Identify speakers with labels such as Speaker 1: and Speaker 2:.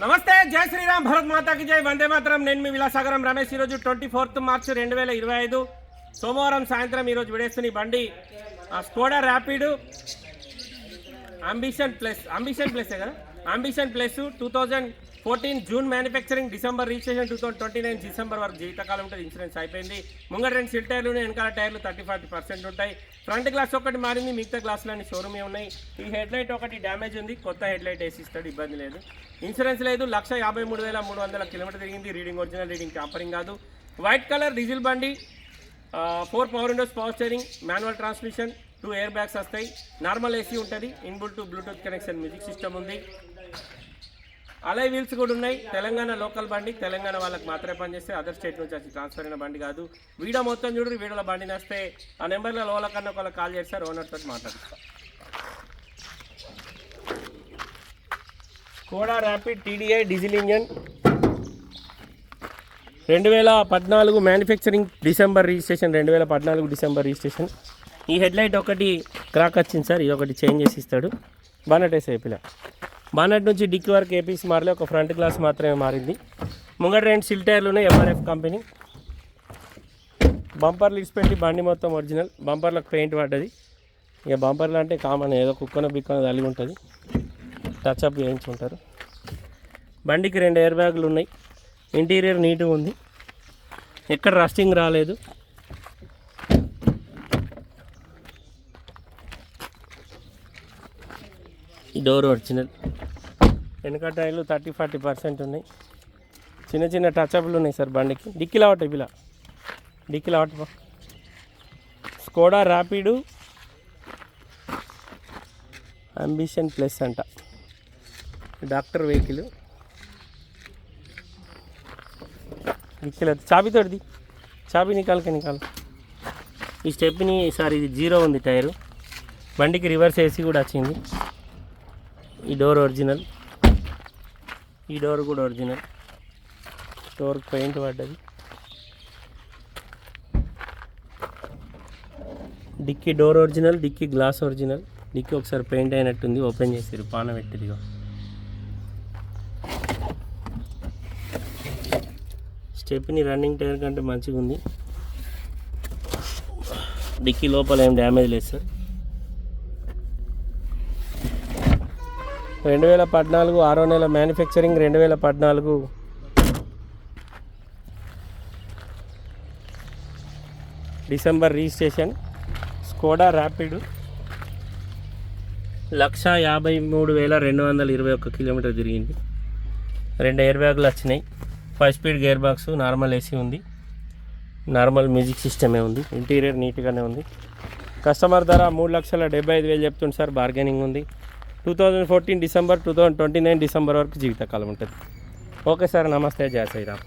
Speaker 1: నమస్తే జై శ్రీరామ్ భరత్ మాతాకి జై వందే మాతరం నేను మీ విలాసాగరం రమేష్ ఈరోజు ట్వంటీ ఫోర్త్ మార్చ్ రెండు వేల ఇరవై ఐదు సోమవారం సాయంత్రం ఈరోజు విడేస్తున్న ఈ బండి ఆ Skoda Rapid ambition plus ambition plus కదా? Ambition plus two thousand fourteen June manufacturing December registration two thousand twenty nine December వరకు జీవితకాలం ఉంటుంది. ఇన్సూరెన్స్ అయిపోయింది. ముంగట రెండు సిల్ టైర్లు వెనకాల టైర్లు థర్టీ ఫార్టీ పర్సెంట్ ఉంటాయి. ఫ్రంట్ గ్లాస్ ఒకటి మారింది. మిగతా గ్లాసులన్నీ షోరూమే ఉన్నాయి. ఈ హెడ్ లైట్ ఒకటి డ్యామేజ్ ఉంది. కొత్త హెడ్ లైట్ వేసి ఇస్తాడు. ఇబ్బంది లేదు. ఇన్సూరెన్స్ లేదు. లక్ష యాభై మూడు వేల మూడు వందల కిలోమీటర్ తిరిగింది. రీడింగ్ ఒరిజినల్ రీడింగ్ టాపరింగ్ కాదు. వైట్ కలర్ డీజిల్ బండి four power windows power steering manual transmission two air bags వస్తాయి. నార్మల్ ఏసీ ఉంటుంది. Inbuilt Bluetooth connection music system ఉంది. అలై వీల్స్ కూడా ఉన్నాయి. తెలంగాణ లోకల్ బండి తెలంగాణ వాళ్ళకి మాత్రమే పనిచేస్తే అదర్ స్టేట్ నుంచి వచ్చి ట్రాన్స్ఫర్ అయిన బండి కాదు. వీడియో మొత్తం చూడు వీడియోలో బండి నస్తే. ఆ నెంబర్లో లోల కన్నా ఒకళ్ళు కాల్ చేస్తారు ఓనర్ తోటి మాట్లాడుతాం Skoda Rapid TDI diesel engine. రెండు వేల పద్నాలుగు మ్యానుఫ్యాక్చరింగ్ డిసెంబర్ రిజిస్ట్రేషన్ రెండు వేల పద్నాలుగు డిసెంబర్ రిజిస్ట్రేషన్. ఈ హెడ్లైట్ ఒకటి క్రాక్ వచ్చింది సార్ ఇది ఒకటి చేంజ్ చేసి ఇస్తాడు. బానట్ వేసే పిల్ల. బానట్ నుంచి డిక్కి వరకు ఏపీసీ మారలే ఒక ఫ్రంట్ గ్లాస్ మాత్రమే మారింది. ముంగట రెండు సిల్ టైర్లు ఉన్నాయి ఎంఆర్ఎఫ్ కంపెనీ. బంపర్లు పెట్టి బండి మొత్తం ఒరిజినల్. బంపర్లకు పెయింట్ పడ్డది. ఇక బంపర్లు అంటే కామన్ ఏదో కుక్కన బిక్కన తల్లి ఉంటుంది. టచ్అప్ చేయించుకుంటారు. బండికి రెండు ఎయిర్ బ్యాగులు ఉన్నాయి. ఇంటీరియర్ నీట్గా ఉంది. ఎక్కడ రస్టింగ్ రాలేదు. ఈ డోర్ ఒరిజినల్. వెనక టైర్లు థర్టీ ఫార్టీ పర్సెంట్ ఉన్నాయి. చిన్న చిన్న టచ్అప్లు ఉన్నాయి సార్ బండికి. డిక్కీలో ఒకటి ఇలా డిక్కీలో ఒకటి స్కోడా ర్యాపిడు అంబిషన్ ప్లస్ అంట. డాక్టర్ వెహికల్ డిక్కీలో చాబీ తోడిది చాబీ నికాలకే నికాల. ఈ స్టెప్ని సార్ ఇది జీరో ఉంది టైరు. బండికి రివర్స్ ఏసీ కూడా వచ్చింది. ఈ డోర్ ఒరిజినల్ ఈ డోర్ కూడా ఒరిజినల్ డోర్ పెయింట్ పడ్డది. డిక్కీ డోర్ ఒరిజినల్ డిక్కీ గ్లాస్ ఒరిజినల్ డిక్కీ ఒకసారి పెయింట్ అయినట్టుంది. ఓపెన్ చేసారు పాన పెట్టిదిగా స్టెప్ని రన్నింగ్ టైర్ కంటే మంచిగా ఉంది డిక్కీ లోపల ఏం డ్యామేజ్ లేదు సార్ రెండు వేల పద్నాలుగు ఆరో నెల మ్యానుఫ్యాక్చరింగ్ రెండు వేల పద్నాలుగు. December registration. Skoda Rapid. లక్ష యాభై మూడు వేల రెండు వందల ఇరవై ఒక్క కిలోమీటర్ తిరిగింది. రెండు ఎయిర్ బ్యాగులు వచ్చినాయి. Five speed gear box normal AC ఉంది. నార్మల్ మ్యూజిక్ సిస్టమే ఉంది. ఇంటీరియర్ నీట్గానే ఉంది. కస్టమర్ ధర మూడు లక్షల డెబ్బై ఐదు వేలు చెప్తుంది సార్. బార్గెనింగ్ ఉంది. Two thousand fourteen December two thousand twenty nine December వరకు జీవితకాలం ఉంటుంది. ఓకే సార్ నమస్తే జయ శ్రీరామ్.